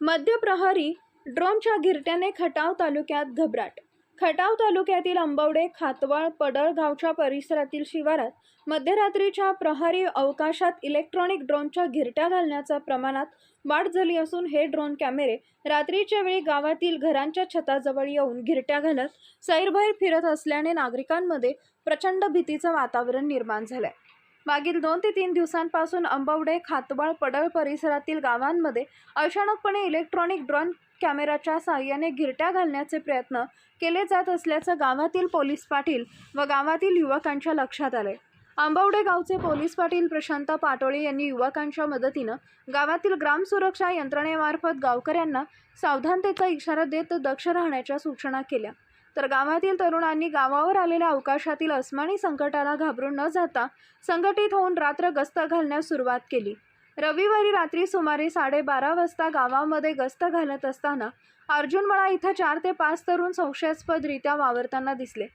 मध्य प्रहरी ड्रोनच्या गिरट्याने खटाव तालुक्यात घबराट. खटाव तालुक्यातील आंबवडे खातवाळ पडळगावच्या परिसरातील शिवारात मध्यरात्रीच्या प्रहरी अवकाशात इलेक्ट्रॉनिक ड्रोनच्या घिरट्या घालण्याच्या प्रमाणात वाढ झाली असून हे ड्रोन कॅमेरे रात्रीच्या वेळी गावातील घरांच्या छताजवळ येऊन गिरट्या घालत सैरभैर फिरत असल्याने नागरिकांमध्ये प्रचंड भीतीचं वातावरण निर्माण झालंय. मागील दोन ते तीन दिवसांपासून अंबवडे खातबाळ पडळ परिसरातील गावांमध्ये अचानकपणे इलेक्ट्रॉनिक ड्रोन कॅमेराच्या साहाय्याने गिरट्या घालण्याचे प्रयत्न केले जात असल्याचं गावातील पोलीस पाटील व गावातील युवकांच्या लक्षात आले आंबवडे गावचे पोलीस पाटील प्रशांत पाटोळे यांनी युवकांच्या मदतीनं गावातील ग्राम सुरक्षा यंत्रणेमार्फत गावकऱ्यांना सावधानतेचा इशारा देत दक्ष राहण्याच्या सूचना केल्या. तर गावातील तरुणांनी गावावर आलेल्या अवकाशातील अस्मानी संकटाला घाबरून न जाता संघटित होऊन रात्र गस्त घालण्यास सुरुवात केली. रविवारी रात्री सुमारे साडेबारा वाजता गावामध्ये गस्त घालत असताना अर्जुनमळा इथं चार ते पाच तरुण संशयास्पदरित्या वावरताना दिसले.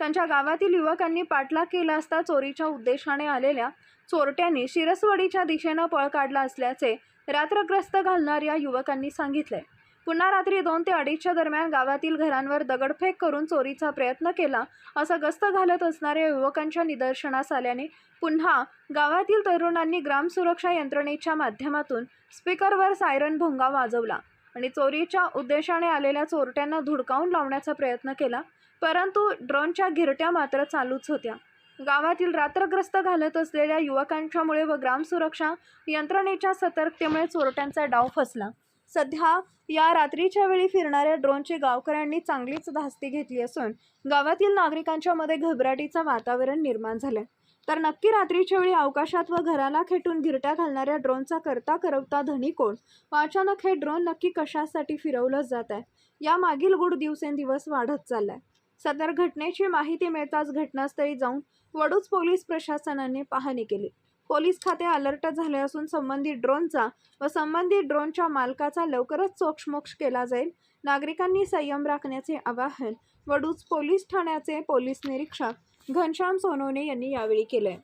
त्यांच्या गावातील युवकांनी पाठलाग केला असता चोरीच्या उद्देशाने आलेल्या चोरट्यांनी शिरसवडीच्या दिशेनं पळ काढला असल्याचे रात्रग्रस्त घालणाऱ्या युवकांनी सांगितले. पुन्हा रात्री दोन ते अडीचच्या दरम्यान गावातील घरांवर दगडफेक करून चोरीचा प्रयत्न केला असं गस्त घालत असणाऱ्या युवकांच्या निदर्शनास आल्याने पुन्हा गावातील तरुणांनी ग्राम सुरक्षा यंत्रणेच्या माध्यमातून स्पीकरवर सायरन भोंगा वाजवला आणि चोरीच्या उद्देशाने आलेल्या चोरट्यांना धुडकावून लावण्याचा प्रयत्न केला परंतु ड्रोनच्या घिरट्या मात्र चालूच होत्या. गावातील रात्रग्रस्त घालत असलेल्या युवकांच्यामुळे व ग्राम सुरक्षा यंत्रणेच्या सतर्कतेमुळे चोरट्यांचा डाव फसला. सध्या या रात्रीच्या वेळी फिरणाऱ्या ड्रोनची गावकऱ्यांनी चांगलीच धास्ती घेतली असून गावातील नागरिकांच्या मध्ये घबराटीचं वातावरण निर्माण झालंय. तर नक्की रात्रीच्या वेळी अवकाशात व घराला खेटून गिरट्या घालणाऱ्या ड्रोनचा करता करवता धनी कोण? व अचानक हे ड्रोन नक्की कशासाठी फिरवलं जात आहे? या मागील गुढ दिवसेंदिवस वाढत चाललाय. सदर घटनेची माहिती मिळताच घटनास्थळी जाऊन वडूज पोलीस प्रशासनाने पाहणी केली. पोलीस खाते अलर्ट झाले असून संबंधित ड्रोनचा व संबंधित ड्रोनच्या मालकाचा लवकरच चोक्षमोक्ष केला जाईल. नागरिकांनी संयम राखण्याचे आवाहन वडूज पोलीस ठाण्याचे पोलीस निरीक्षक घनश्याम सोनवणे यांनी यावेळी केले.